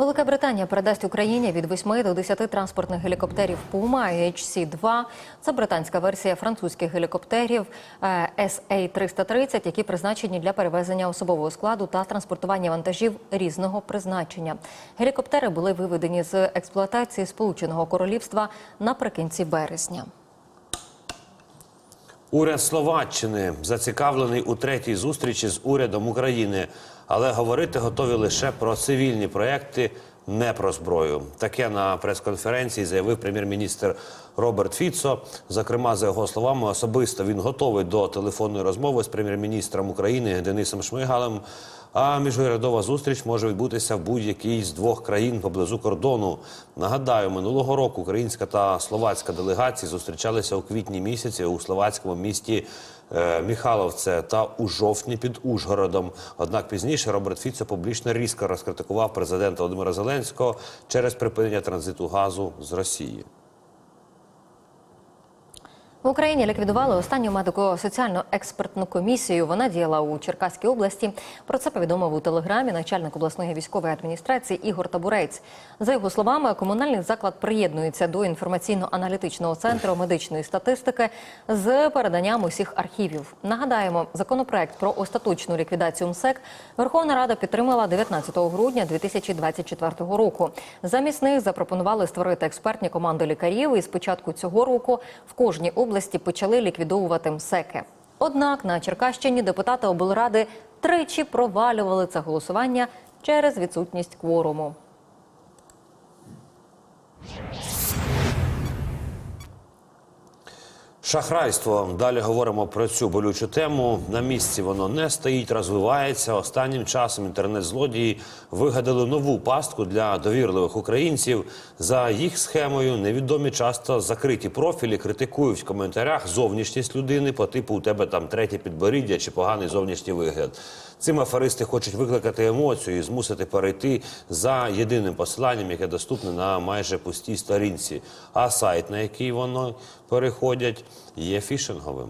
Велика Британія передасть Україні від 8 до 10 транспортних гелікоптерів Puma HC-2. Це британська версія французьких гелікоптерів е, SA-330, які призначені для перевезення особового складу та транспортування вантажів різного призначення. Гелікоптери були виведені з експлуатації Сполученого Королівства наприкінці березня. Уряд Словаччини зацікавлений у третій зустрічі з урядом України, але говорити готові лише про цивільні проекти, не про зброю. Таке на прес-конференції заявив прем'єр-міністр Роберт Фіцо. Зокрема, за його словами, особисто він готовий до телефонної розмови з прем'єр-міністром України Денисом Шмигалем. А міжурядова зустріч може відбутися в будь-якій з двох країн поблизу кордону. Нагадаю, минулого року українська та словацька делегації зустрічалися у квітні місяці у словацькому місті е, Міхаловце та у жовтні під Ужгородом. Однак пізніше Роберт Фіцо публічно різко розкритикував президента Володимира Зеленського через припинення транзиту газу з Росії. В Україні ліквідували останню медико-соціальну експертну комісію. Вона діяла у Черкаській області. Про це повідомив у телеграмі начальник обласної військової адміністрації Ігор Табурець. За його словами, комунальний заклад приєднується до інформаційно-аналітичного центру медичної статистики з переданням усіх архівів. Нагадаємо, законопроект про остаточну ліквідацію МСЕК Верховна Рада підтримала 19 грудня 2024 року. Замість них запропонували створити експертні команди лікарів. І з початку цього року в кожній області почали ліквідовувати МСЕКи. Однак на Черкащині депутати облради тричі провалювали це голосування через відсутність кворуму. Шахрайство. Далі говоримо про цю болючу тему. На місці воно не стоїть, розвивається. Останнім часом інтернет-злодії вигадали нову пастку для довірливих українців. За їх схемою невідомі часто закриті профілі критикують в коментарях зовнішність людини по типу у тебе там третє підборіддя чи поганий зовнішній вигляд. Цим аферисти хочуть викликати емоцію і змусити перейти за єдиним посиланням, яке доступне на майже пустій сторінці. А сайт, на який воно переходять, є фішинговим.